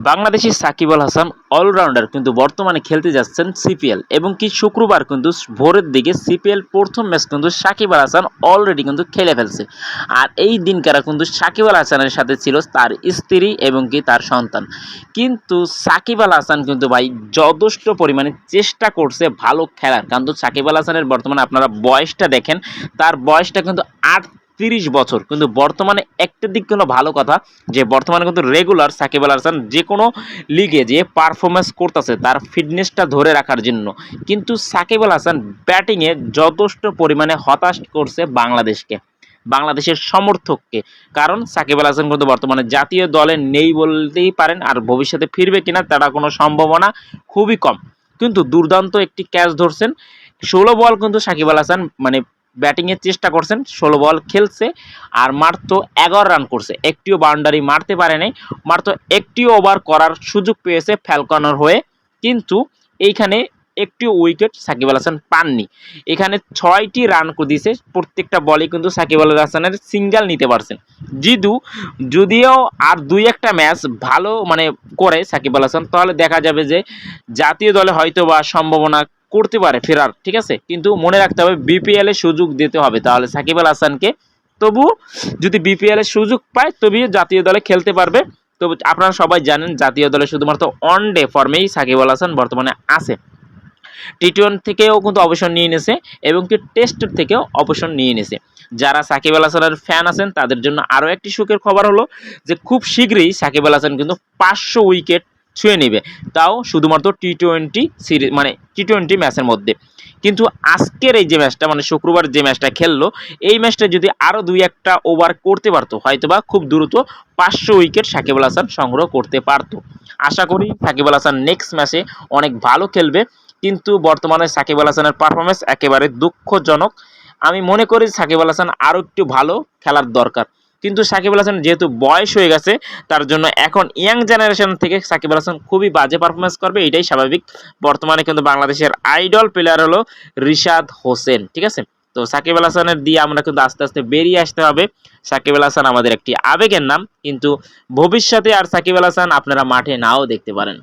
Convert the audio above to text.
Bangladeshi Shakib Al Hasan allrounder কিন্তু বর্তমানে খেলতে যাচ্ছেন সিপিএল এবং কি শুক্রবার কিন্তু ভোরের দিকে সিপিএল প্রথম ম্যাচ কিন্তু সাকিব আল হাসান অলরেডি কিন্তু খেলে ফেলছে। আর এই দিনকারা কিন্তু সাকিব আল হাসানের সাথে ছিল তার স্ত্রী এবং কি তার সন্তান। কিন্তু সাকিব আল হাসান কিন্তু ভাই যথেষ্ট পরিমাণে চেষ্টা করছে ভালো খেলার। কিন্তু সাকিব আল হাসানের বর্তমানে আপনারা বয়সটা দেখেন, তার বয়সটা কিন্তু তিরিশ বছর। কিন্তু বর্তমানে একটা দিক কোনো ভালো কথা, যে বর্তমানে কিন্তু রেগুলার সাকিব আল হাসান যে কোনো লিগে যে পারফরমেন্স করতেছে, তার ফিটনেসটা ধরে রাখার জন্য। কিন্তু সাকিব আল হাসান ব্যাটিংয়ে যথেষ্ট পরিমাণে হতাশ করছে বাংলাদেশকে, বাংলাদেশের সমর্থককে। কারণ সাকিব আল হাসান কিন্তু বর্তমানে জাতীয় দলে নেই বলতেই পারেন, আর ভবিষ্যতে ফিরবে কিনা তারা কোনো সম্ভাবনা খুবই কম। কিন্তু দুর্দান্ত একটি ক্যাচ ধরছেন। ষোলো বল কিন্তু সাকিব আল হাসান মানে ব্যাটিংয়ের চেষ্টা করছেন, ষোলো বল খেলছে আর মাত্র এগারো রান করছে। একটিও বাউন্ডারি মারতে পারে নাই মাত্র একটি ওভার করার সুযোগ পেয়েছে ফ্যালকনের হয়ে। কিন্তু এইখানে একটিও উইকেট সাকিব আল হাসান পাননি। এখানে ছয়টি রান দিয়েছে প্রত্যেকটা বলে কিন্তু সাকিব আল হাসানের সিঙ্গেল নিতে পারছেন। জিদু যদিও আর দুই একটা ম্যাচ ভালো মানে করে সাকিব আল হাসান, তাহলে দেখা যাবে যে জাতীয় দলে হয়তো বা সম্ভাবনা করতে পারে ফেরার, ঠিক আছে? কিন্তু মনে রাখতে হবে বিপিএল সুযোগ দিতে হবে। তাহলে সাকিব আল হাসানকে, তবু যদি বিপিএল সুযোগ পায়, তবেই জাতীয় দলে খেলতে পারবে। তো আপনারা সবাই জানেন, জাতীয় দলে শুধুমাত্র ওয়ান ডে ফর্মেই সাকিব আল হাসান বর্তমানে আছে। টি টোয়েন্টি থেকেও কিন্তু অবসর নিয়ে নিয়েছে, এবং কি টেস্ট থেকেও অবসর নিয়ে নিয়েছে। যারা সাকিব আল হাসানের ফ্যান আছেন, তাদের জন্য আরও একটি সুখের খবর হলো যে, খুব শীঘ্রই সাকিব আল হাসান কিন্তু পাঁচশো উইকেট ছুঁয়ে নেবে। তাও শুধুমাত্র টি টোয়েন্টি সিরিজ মানে টি টোয়েন্টি ম্যাচের মধ্যে। কিন্তু আজকের এই যে ম্যাচটা মানে শুক্রবার যে ম্যাচটা খেললো, এই ম্যাচটা যদি আরও দুই একটা ওভার করতে পারতো, হয়তোবা খুব দ্রুত পাঁচশো উইকেট সাকিব আল হাসান সংগ্রহ করতে পারতো। আশা করি সাকিব আল হাসান নেক্সট ম্যাচে অনেক ভালো খেলবে। কিন্তু বর্তমানে সাকিব আল হাসানের পারফরমেন্স একেবারে দুঃখজনক। আমি মনে করি সাকিব আল হাসান আরও একটু ভালো খেলার দরকার। কিন্তু সাকিব আল হাসান যেহেতু বয়স হয়ে গেছে, তার জন্য এখন ইয়াং জেনারেশন থেকে সাকিব আল হাসান খুবই বাজে পারফরমেন্স করবে, এটাই স্বাভাবিক। বর্তমানে কিন্তু বাংলাদেশের আইডল প্লেয়ার হলো রিশাদ হোসেন, ঠিক আছে? তো সাকিব আল হাসানের দিয়ে আমরা কিন্তু আস্তে আস্তে বেরিয়ে আসতে হবে। সাকিব আল হাসান আমাদের একটি আবেগের নাম, কিন্তু ভবিষ্যতে আর সাকিব আল হাসান আপনারা মাঠে নাও দেখতে পারেন।